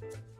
Böyle yapıyoruz.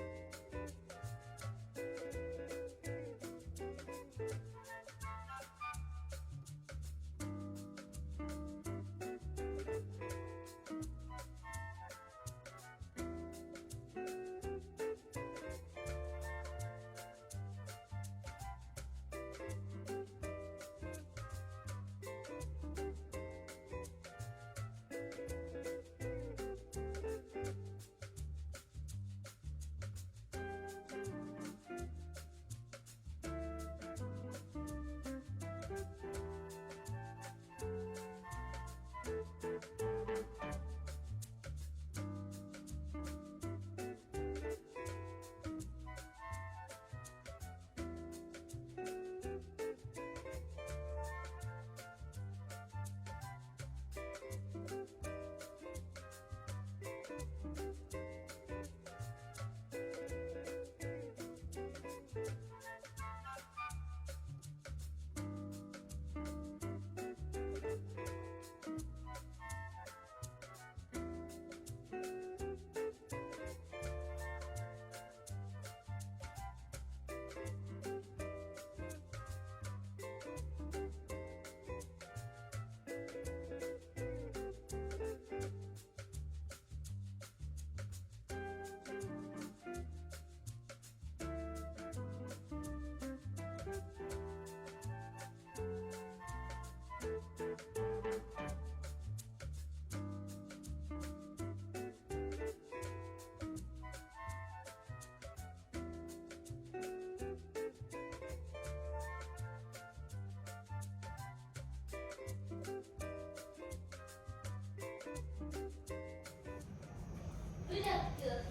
Ne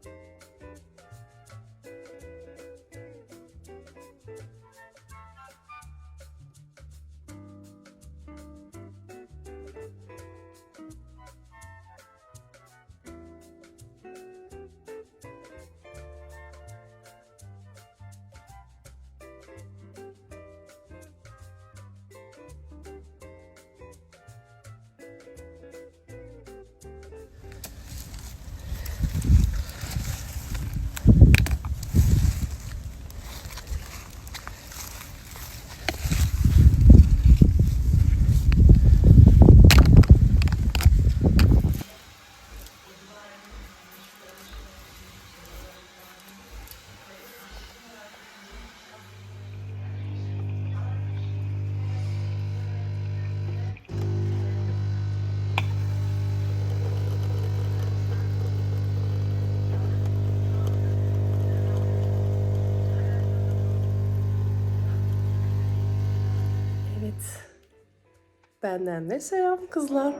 Benden de selam kızlar.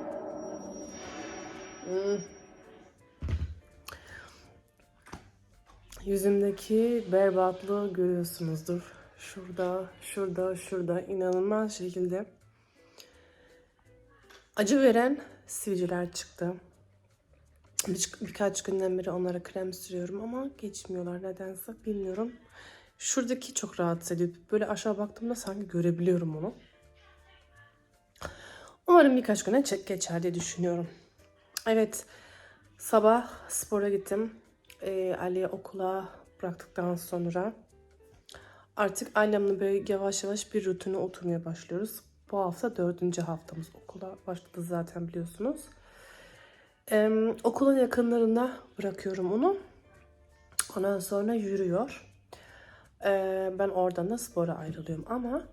Hmm. Yüzümdeki berbatlığı görüyorsunuzdur. Şurada, şurada, şurada inanılmaz şekilde acı veren sivilceler çıktı. Bir, birkaç günden beri onlara krem sürüyorum ama geçmiyorlar nedense bilmiyorum. Şuradaki çok rahatsız ediyor. Böyle aşağı baktığımda sanki görebiliyorum onu. Umarım birkaç güne çek geçer diye düşünüyorum. Evet, sabah spora gittim. Ee, Ali'yi okula bıraktıktan sonra artık annemle böyle yavaş yavaş bir rutine oturmaya başlıyoruz. Bu hafta dördüncü haftamız okula başladı zaten biliyorsunuz. Ee, okulun yakınlarında bırakıyorum onu. Ondan sonra yürüyor. Ee, ben oradan da spora ayrılıyorum ama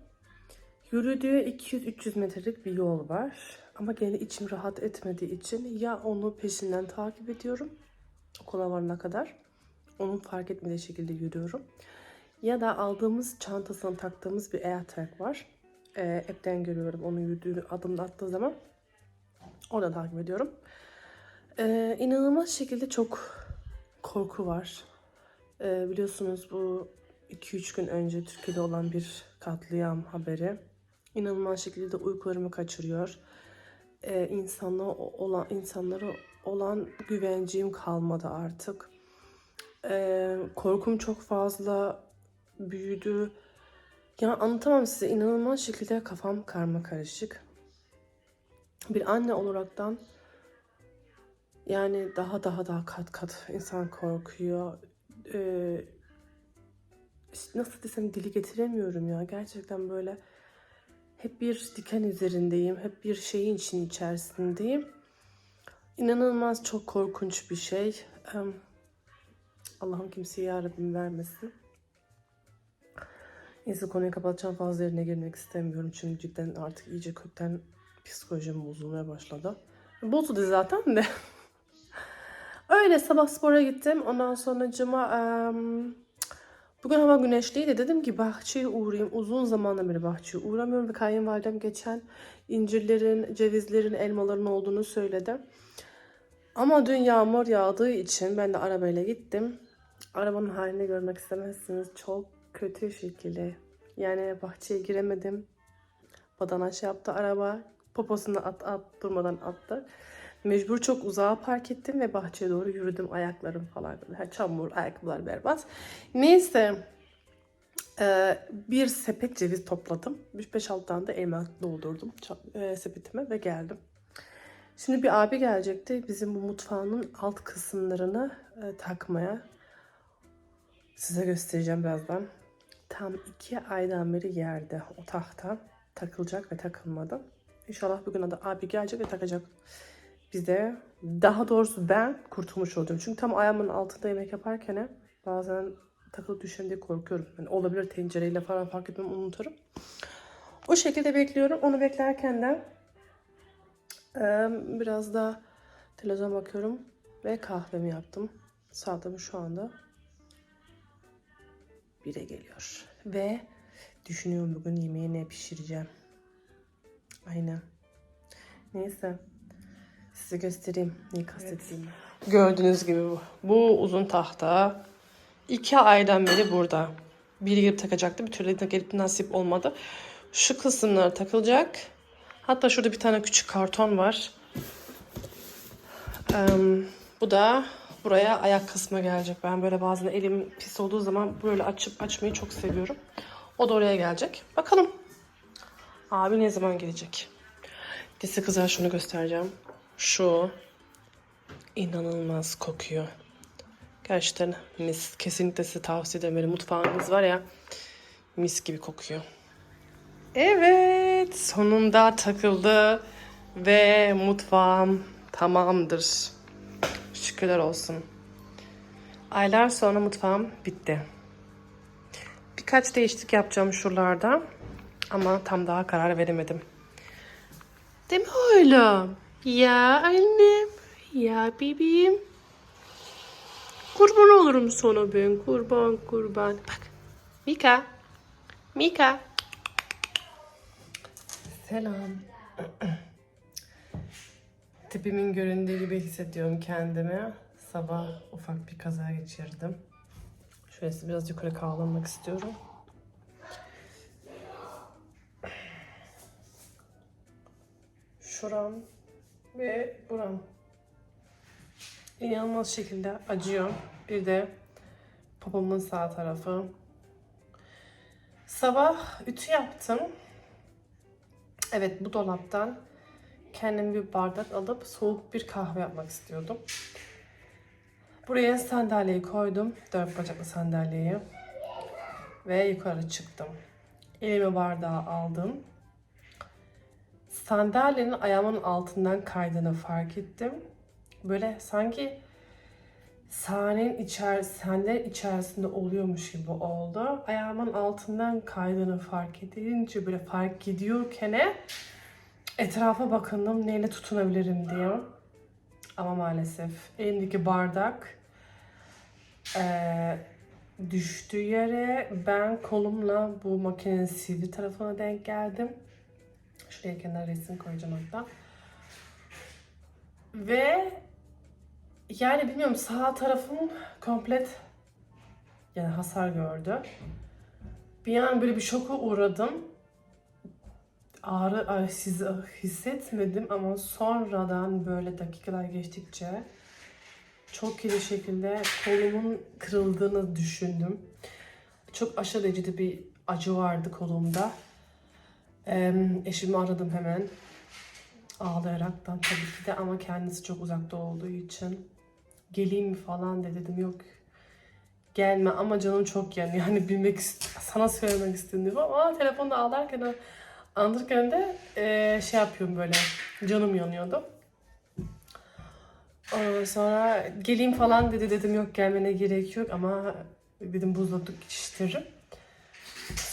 yürüdüğü 200-300 metrelik bir yol var. Ama gene içim rahat etmediği için ya onu peşinden takip ediyorum okula varana kadar. Onun fark etmediği şekilde yürüyorum. Ya da aldığımız çantasına taktığımız bir AirTag var. Ee, app'ten görüyorum onu yürüdüğünü adımda attığı zaman. Orada takip ediyorum. Ee, inanılmaz şekilde çok korku var. Ee, biliyorsunuz bu 2-3 gün önce Türkiye'de olan bir katliam haberi. İnanılmaz şekilde uykularımı kaçırıyor. Ee, insanla olan insanlara olan güvencim kalmadı artık. Ee, korkum çok fazla büyüdü. Ya anlatamam size inanılmaz şekilde kafam karma karışık. Bir anne olaraktan yani daha daha daha kat kat insan korkuyor. Ee, nasıl desem dili getiremiyorum ya. Gerçekten böyle hep bir diken üzerindeyim. Hep bir şeyin için içerisindeyim. İnanılmaz çok korkunç bir şey. Allah'ım kimseye yarabbim vermesin. Neyse konuyu kapatacağım fazla yerine girmek istemiyorum. Çünkü cidden artık iyice kökten psikolojim bozulmaya başladı. Bozuldu zaten de. Öyle sabah spora gittim. Ondan sonra cuma em, bugün hava güneşliydi. Dedim ki bahçeye uğrayayım. Uzun zamandan beri bahçeye uğramıyorum. Ve kayınvalidem geçen incirlerin, cevizlerin, elmaların olduğunu söyledi. Ama dün yağmur yağdığı için ben de arabayla gittim. Arabanın halini görmek istemezsiniz. Çok kötü şekilde. Yani bahçeye giremedim. Badana şey yaptı araba. Poposunu at, at durmadan attı. Mecbur çok uzağa park ettim ve bahçeye doğru yürüdüm. Ayaklarım falan böyle. Çamur, ayakkabılar berbat. Neyse. Ee, bir sepet ceviz topladım. 5-6 tane de elma doldurdum e, sepetime ve geldim. Şimdi bir abi gelecekti bizim bu mutfağının alt kısımlarını e, takmaya. Size göstereceğim birazdan. Tam iki aydan beri yerde o tahta takılacak ve takılmadı. İnşallah bugün adı abi gelecek ve takacak. Bize daha doğrusu ben kurtulmuş olacağım. Çünkü tam ayağımın altında yemek yaparken bazen takılıp düşerim diye korkuyorum. Yani olabilir tencereyle falan fark etmem unuturum. O şekilde bekliyorum. Onu beklerken de Biraz da televizyon bakıyorum ve kahvemi yaptım. Saatim şu anda 1'e geliyor. Ve düşünüyorum bugün yemeği ne pişireceğim. Aynen. Neyse. Size göstereyim neyi kastettiğimi. Gördüğünüz gibi bu. Bu uzun tahta. iki aydan beri burada. Biri girip takacaktı. Bir türlü gelip nasip olmadı. Şu kısımlar takılacak. Hatta şurada bir tane küçük karton var. Em, bu da buraya ayak kısmı gelecek. Ben böyle bazen elim pis olduğu zaman böyle açıp açmayı çok seviyorum. O da oraya gelecek. Bakalım. Abi ne zaman gelecek? Desi kızlar şunu göstereceğim. Şu inanılmaz kokuyor. Gerçekten mis. Kesinlikle size tavsiye ederim. Böyle mutfağınız var ya mis gibi kokuyor. Evet, sonunda takıldı ve mutfağım tamamdır. Şükürler olsun. Aylar sonra mutfağım bitti. Birkaç değişiklik yapacağım şuralarda ama tam daha karar veremedim. Değil mi oğlum? Ya annem, ya bebeğim. Kurban olurum sana ben, kurban kurban. Bak, Mika, Mika. Selam. Tipimin göründüğü gibi hissediyorum kendimi. Sabah ufak bir kaza geçirdim. Şöyle biraz yukarı kaldırmak istiyorum. Şuram ve buram. İnanılmaz şekilde acıyor. Bir de popomun sağ tarafı. Sabah ütü yaptım. Evet bu dolaptan kendim bir bardak alıp soğuk bir kahve yapmak istiyordum. Buraya sandalyeyi koydum. Dört bacaklı sandalyeyi. Ve yukarı çıktım. Elime bardağı aldım. Sandalyenin ayağımın altından kaydığını fark ettim. Böyle sanki sahnenin içer, sandalye içerisinde oluyormuş gibi oldu. Ayağımın altından kaydığını fark edince böyle fark ediyorken etrafa bakındım neyle tutunabilirim diye. Ama maalesef elimdeki bardak eee, düştüğü yere ben kolumla bu makinenin sivri tarafına denk geldim. Şuraya kenara resim koyacağım hatta. Ve yani bilmiyorum sağ tarafım komplet yani hasar gördü. Bir an böyle bir şoka uğradım. Ağrı ay, siz hissetmedim ama sonradan böyle dakikalar geçtikçe çok iyi şekilde kolumun kırıldığını düşündüm. Çok aşırı derecede bir acı vardı kolumda. Eşimi aradım hemen. Ağlayaraktan tabii ki de ama kendisi çok uzakta olduğu için geleyim mi falan de dedim yok gelme ama canım çok yani yani bilmek ist- sana söylemek istedim ama telefonda ağlarken anlatırken de eee, şey yapıyorum böyle canım yanıyordu. Sonra geleyim falan dedi dedim yok gelmene gerek yok ama dedim buzlatıp geçiştiririm.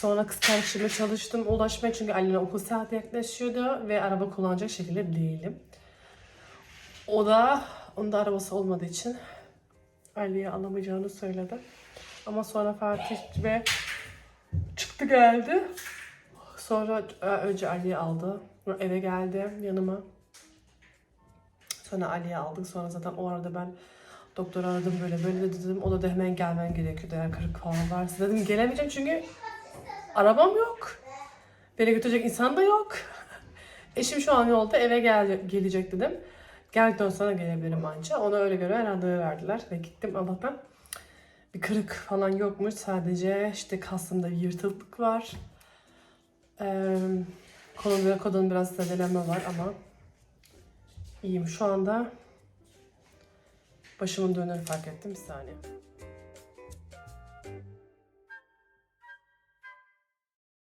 Sonra kıskançlığımı çalıştım ulaşmaya çünkü Ali'nin okul saati yaklaşıyordu ve araba kullanacak şekilde değilim. O da onun da arabası olmadığı için Ali'ye alamayacağını söyledi. Ama sonra Fatih ve çıktı geldi. Sonra e, önce Ali'yi aldı. Eve geldi yanıma. Sonra Ali'yi aldık. Sonra zaten o arada ben doktoru aradım böyle böyle de dedim. O da, da hemen gelmen gerekiyor eğer kırık falan varsa. Dedim gelemeyeceğim çünkü arabam yok. Beni götürecek insan da yok. Eşim şu an yolda eve gel gelecek dedim. Geldikten sonra gelebilirim anca. Ona öyle göre randevu verdiler ve gittim Allah'tan. Bir kırık falan yokmuş. Sadece işte kasımda bir yırtıklık var. Ee, kolumda kolumda biraz zedelenme var ama iyiyim şu anda. Başımın döndüğünü fark ettim bir saniye.